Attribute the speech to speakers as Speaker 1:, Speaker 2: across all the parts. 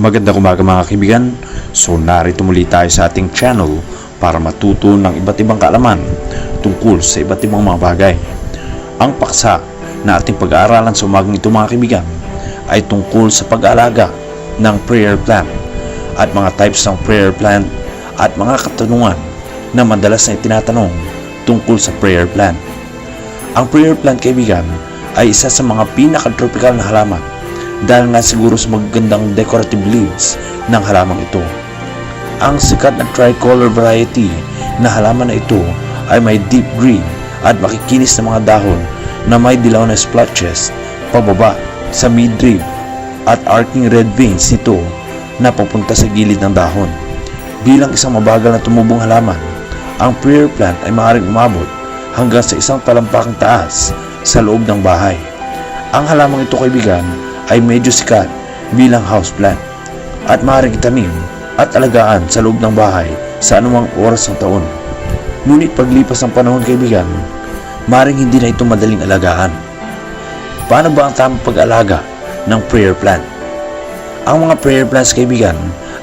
Speaker 1: Magandang umaga mga kaibigan. So narito muli tayo sa ating channel para matuto ng iba't ibang kaalaman tungkol sa iba't ibang mga bagay. Ang paksa na ating pag-aaralan sa umagang ito mga kaibigan ay tungkol sa pag-aalaga ng prayer plan at mga types ng prayer plan at mga katanungan na madalas na itinatanong tungkol sa prayer plan. Ang prayer plant kaibigan ay isa sa mga pinaka-tropical na halaman dahil nga siguro sa magagandang decorative leaves ng halamang ito. Ang sikat na tricolor variety na halaman na ito ay may deep green at makikinis na mga dahon na may dilaw na splotches pababa sa midrib at arcing red veins nito na papunta sa gilid ng dahon. Bilang isang mabagal na tumubong halaman, ang prayer plant ay maaaring umabot hanggang sa isang talampakang taas sa loob ng bahay. Ang halamang ito kaibigan ay medyo sikat bilang houseplant at maaaring itanim at alagaan sa loob ng bahay sa anumang oras ng taon. Ngunit paglipas ng panahon kaibigan, maaaring hindi na ito madaling alagaan. Paano ba ang tamang pag-alaga ng prayer plant? Ang mga prayer plants kaibigan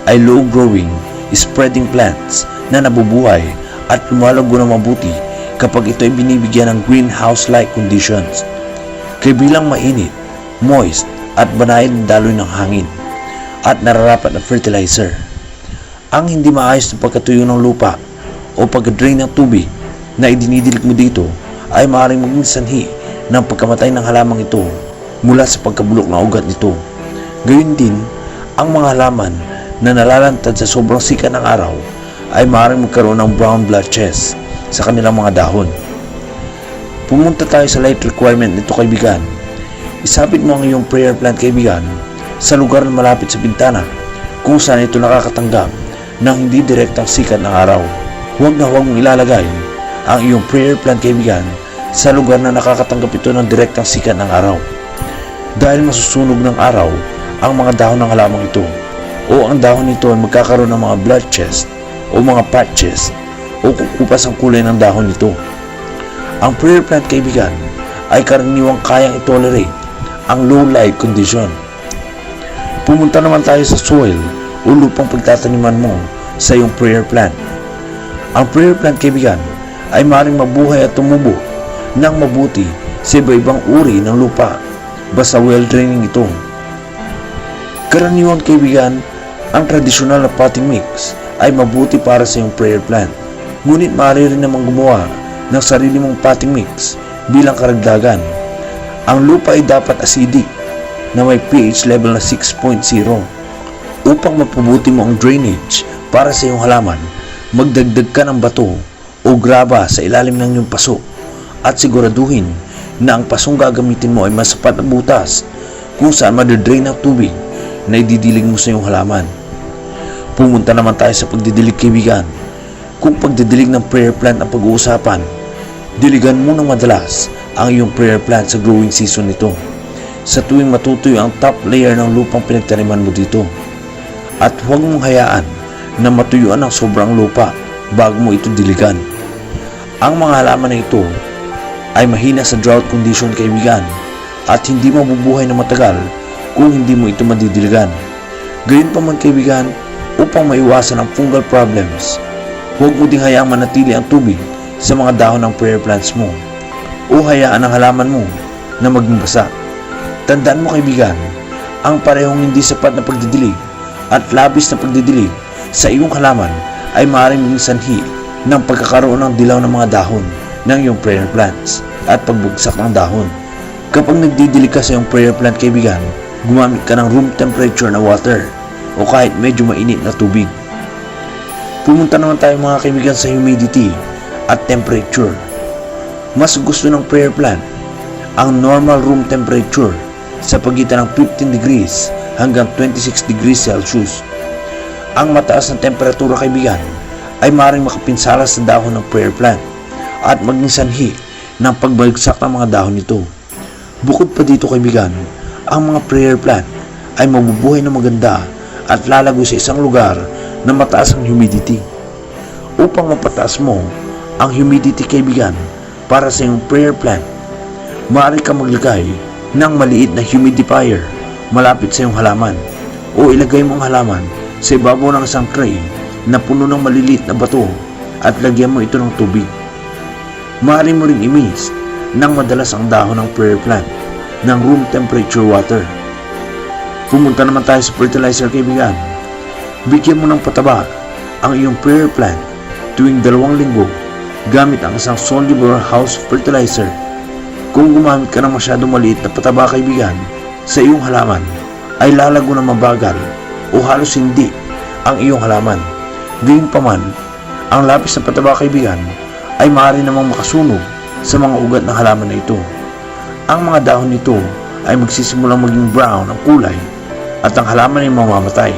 Speaker 1: ay low-growing, spreading plants na nabubuhay at lumalago ng mabuti kapag ito ay binibigyan ng greenhouse-like conditions. Kaya bilang mainit, moist at banayin na daloy ng hangin at nararapat na fertilizer. Ang hindi maayos na pagkatuyo ng lupa o pag-drain ng tubig na idinidilig mo dito ay maaaring maging sanhi ng pagkamatay ng halamang ito mula sa pagkabulok ng ugat nito. Gayun din, ang mga halaman na nalalantad sa sobrang sikat ng araw ay maaaring magkaroon ng brown blotches sa kanilang mga dahon. Pumunta tayo sa light requirement nito kaibigan. Isabit mo ang iyong prayer plant kaibigan sa lugar na malapit sa bintana kung saan ito nakakatanggap ng hindi direktang sikat ng araw. Huwag na huwag mong ilalagay ang iyong prayer plant kaibigan sa lugar na nakakatanggap ito ng direktang sikat ng araw. Dahil masusunog ng araw ang mga dahon ng halamang ito o ang dahon nito ay magkakaroon ng mga blotches o mga patches o kukupas ang kulay ng dahon nito. Ang prayer plant kaibigan ay karaniwang kayang itolerate ang low light condition. Pumunta naman tayo sa soil o lupang pagtataniman mo sa iyong prayer plant. Ang prayer plant kaibigan ay maaaring mabuhay at tumubo ng mabuti sa iba-ibang uri ng lupa basta well draining ito. Karaniwan kaibigan, ang tradisyonal na potting mix ay mabuti para sa iyong prayer plant. Ngunit maaari rin namang gumawa ng sarili mong potting mix bilang karagdagan. Ang lupa ay dapat acidic na may pH level na 6.0. Upang mapabuti mo ang drainage para sa iyong halaman, magdagdag ka ng bato o graba sa ilalim ng iyong paso at siguraduhin na ang pasong gagamitin mo ay masapat na butas kung saan madadrain ang tubig na ididilig mo sa iyong halaman. Pumunta naman tayo sa pagdidilig kaibigan. Kung pagdidilig ng prayer plant ang pag-uusapan, diligan mo ng madalas ang iyong prayer plant sa growing season nito. Sa tuwing matutuyo ang top layer ng lupang pinagtaniman mo dito. At huwag mong hayaan na matuyuan ang sobrang lupa bago mo ito diligan. Ang mga halaman na ito ay mahina sa drought condition kaibigan at hindi mabubuhay na matagal kung hindi mo ito madidiligan. Gayun pa man kaibigan, upang maiwasan ang fungal problems, huwag mo ding hayaang manatili ang tubig sa mga dahon ng prayer plants mo o hayaan ang halaman mo na maging basa. Tandaan mo kaibigan, ang parehong hindi sapat na pagdidilig at labis na pagdidilig sa iyong halaman ay maaaring maging sanhi ng pagkakaroon ng dilaw ng mga dahon ng iyong prayer plants at pagbugsak ng dahon. Kapag nagdidilig ka sa iyong prayer plant kaibigan, gumamit ka ng room temperature na water o kahit medyo mainit na tubig. Pumunta naman tayo mga kaibigan sa humidity at temperature. Mas gusto ng prayer plant ang normal room temperature sa pagitan ng 15 degrees hanggang 26 degrees Celsius. Ang mataas na temperatura kaibigan ay maaaring makapinsala sa dahon ng prayer plant at maging sanhi ng pagbagsak ng mga dahon nito. Bukod pa dito kaibigan, ang mga prayer plant ay mabubuhay na maganda at lalago sa isang lugar na mataas ang humidity. Upang mapataas mo ang humidity kaibigan para sa iyong prayer plant, maaari ka maglagay ng maliit na humidifier malapit sa iyong halaman o ilagay mo ang halaman sa ibabaw ng isang tray na puno ng maliliit na bato at lagyan mo ito ng tubig. Maaari mo ring i-mix ng madalas ang dahon ng prayer plant ng room temperature water. Pumunta naman tayo sa fertilizer kaibigan. Bigyan mo ng pataba ang iyong prayer plant tuwing dalawang linggo gamit ang isang soluble house fertilizer. Kung gumamit ka ng masyadong maliit na pataba kaibigan sa iyong halaman, ay lalago na mabagal o halos hindi ang iyong halaman. Gayunpaman, ang lapis na pataba kaibigan ay maaari namang makasunog sa mga ugat ng halaman na ito. Ang mga dahon nito ay magsisimulang maging brown ang kulay at ang halaman ay mamamatay.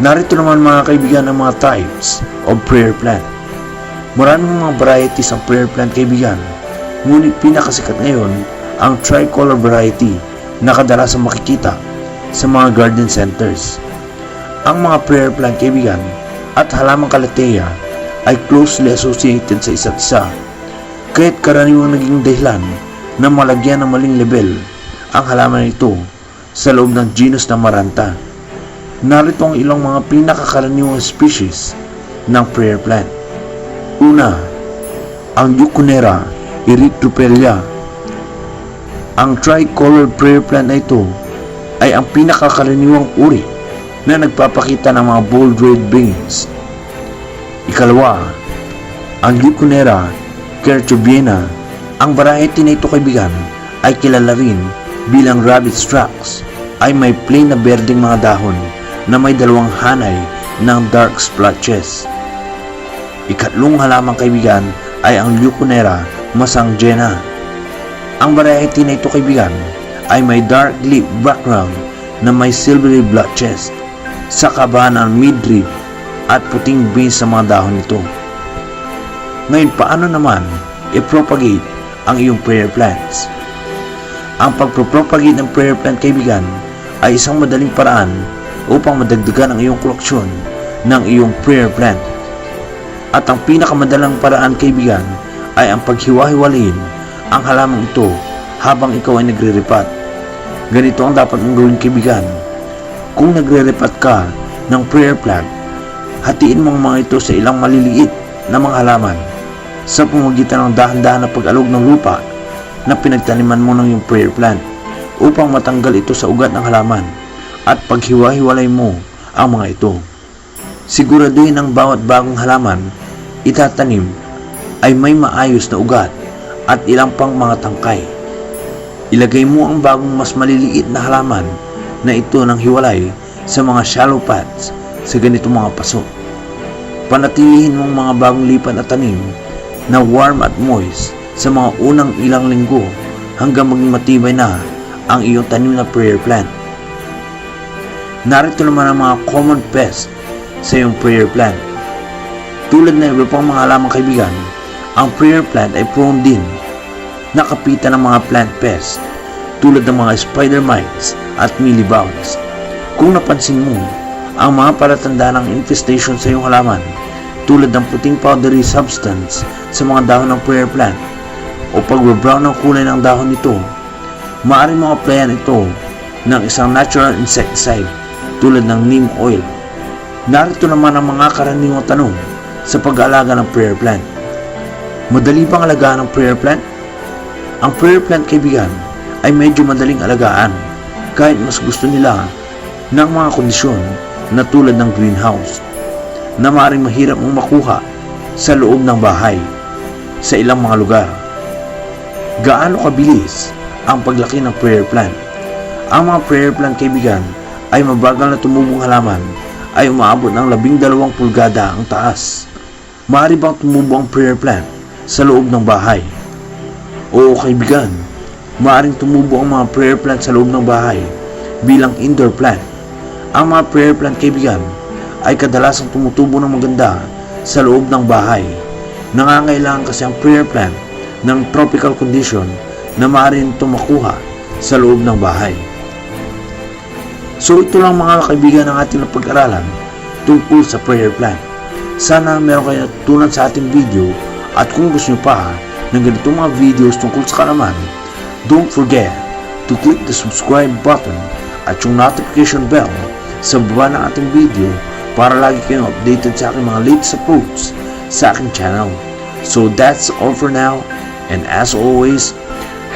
Speaker 1: Narito naman mga kaibigan ang mga types of prayer plant. Maraming mga varieties ang prayer plant kaibigan, ngunit pinakasikat ngayon ang tricolor variety na kadalasang makikita sa mga garden centers. Ang mga prayer plant kaibigan at halamang kalateya ay closely associated sa isa't isa, kaya't karaniwang naging dahilan na malagyan ng maling level ang halaman ito sa loob ng genus na Maranta. Narito ang ilang mga pinakakaraniwang species ng prayer plant. Una, ang Euconera erythropelia. Ang tricolored prayer plant na ito ay ang pinakakaraniwang uri na nagpapakita ng mga bold red veins. Ikalawa, ang Euconera kerchobiena. Ang variety na ito kaibigan ay kilala rin bilang rabbit strax ay may plain na berdeng mga dahon na may dalawang hanay ng dark splotches. Ikatlong halamang kaibigan ay ang Leuconera masanggena. Ang variety na ito kaibigan ay may dark leaf background na may silvery blotches sa kabahan ng midrib at puting veins sa mga dahon nito. Ngayon, paano naman i-propagate ang iyong prayer plants? Ang pagpropagate ng prayer plant kaibigan ay isang madaling paraan upang madagdagan ang iyong koleksyon ng iyong prayer plant. At ang pinakamadalang paraan kaibigan ay ang paghiwa-hiwalayin ang halamang ito habang ikaw ay nagre-repat. Ganito ang dapat mong gawin kaibigan. Kung nagre-repat ka ng prayer plant, hatiin mo ang mga ito sa ilang maliliit na mga halaman sa pamagitan ng dahan-dahan na pag-alog ng lupa na pinagtaniman mo ng iyong prayer plant upang matanggal ito sa ugat ng halaman at paghiwa-hiwalay mo ang mga ito. Siguraduhin ang bawat bagong halaman itatanim ay may maayos na ugat at ilang pang mga tangkay. Ilagay mo ang bagong mas maliliit na halaman na ito ng hiwalay sa mga shallow pads sa ganitong mga paso. Panatilihin mong mga bagong lipat na tanim na warm at moist sa mga unang ilang linggo hanggang maging matibay na ang iyong tanim na prayer plant. Narito naman ang mga common pests sa iyong prayer plant. Tulad ng iba pang mga lamang kaibigan, ang prayer plant ay prone din nakapitan ng mga plant pests tulad ng mga spider mites at mealybugs. Kung napansin mo, ang mga palatanda ng infestation sa iyong halaman tulad ng puting powdery substance sa mga dahon ng prayer plant o pag-brown ng kulay ng dahon nito, maaari mong applyan ito ng isang natural insecticide tulad ng neem oil. Narito naman ang mga karaniwang tanong sa pag-aalaga ng prayer plant. Madali bang alagaan ang prayer plant? Ang prayer plant kaibigan ay medyo madaling alagaan kahit mas gusto nila ng mga kondisyon na tulad ng greenhouse na maaaring mahirap mong makuha sa loob ng bahay sa ilang mga lugar. Gaano kabilis ang paglaki ng prayer plant? Ang mga prayer plant kaibigan ay mabagal na tumubong halaman ay umaabot ng labing dalawang pulgada ang taas. Maaari bang tumubo ang prayer plant sa loob ng bahay? Oo kaibigan, maaaring tumubo ang mga prayer plant sa loob ng bahay bilang indoor plant. Ang mga prayer plant kaibigan ay kadalasang tumutubo ng maganda sa loob ng bahay. Nangangailangan kasi ang prayer plant ng tropical condition na maaari nito makuha sa loob ng bahay. So ito lang mga kaibigan ng ating napag-aralan tungkol sa prayer plant. Sana meron kayo natutunan sa ating video at kung gusto nyo pa ng ganitong mga videos tungkol sa kalaman, don't forget to click the subscribe button at yung notification bell sa baba ng ating video para lagi kayong updated sa aking mga latest posts sa aking channel. So that's all for now and as always,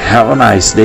Speaker 1: have a nice day.